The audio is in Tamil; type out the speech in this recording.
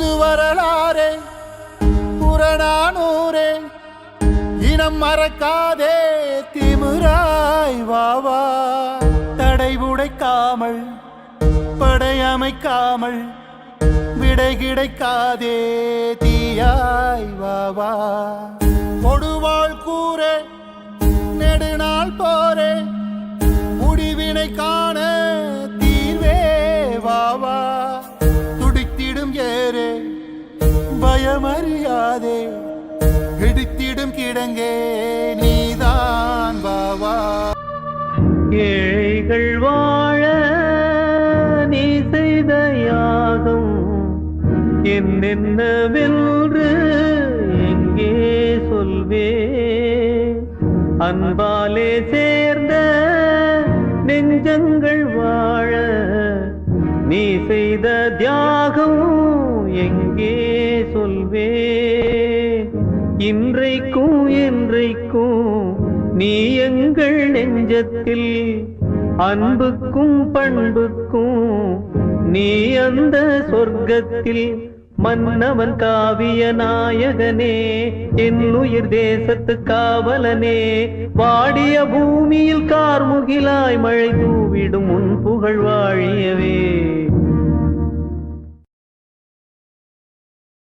புது வரலாறே புறநானூரே இனம் மறக்காதே திமிராய் வாவா தடை உடைக்காமல் படையமைக்காமல் விடை கிடைக்காதே தீயாய் வாவா கொடுவாள் கூரே நெடுநாள் போரே முடிவினை காண பயமறியாதே. இடித்திடும் கிடங்கே நீதான் வாவா ஏழைகள் வாழ நீ செய்த யாகம் என்னென்னவென்று எங்கே சொல்வே. அன்பாலே சேர்ந்த நெஞ்சங்கள் வாழ நீ செய்த தியாகம் எங்கே இயேசுவே இன்றைக்கும் என்றைக்கும் நீ எங்கள் நெஞ்சத்தில் அன்புக்கும் பண்புக்கும் நீ அந்த சொர்க்கத்தில் மன்னவன் காவிய நாயகனே என் உயிர் தேசத்து காவலனே. வாடிய பூமியில் கார்முகிலாய் மழை தூவிடும் உன் புகழ் வாழியவே.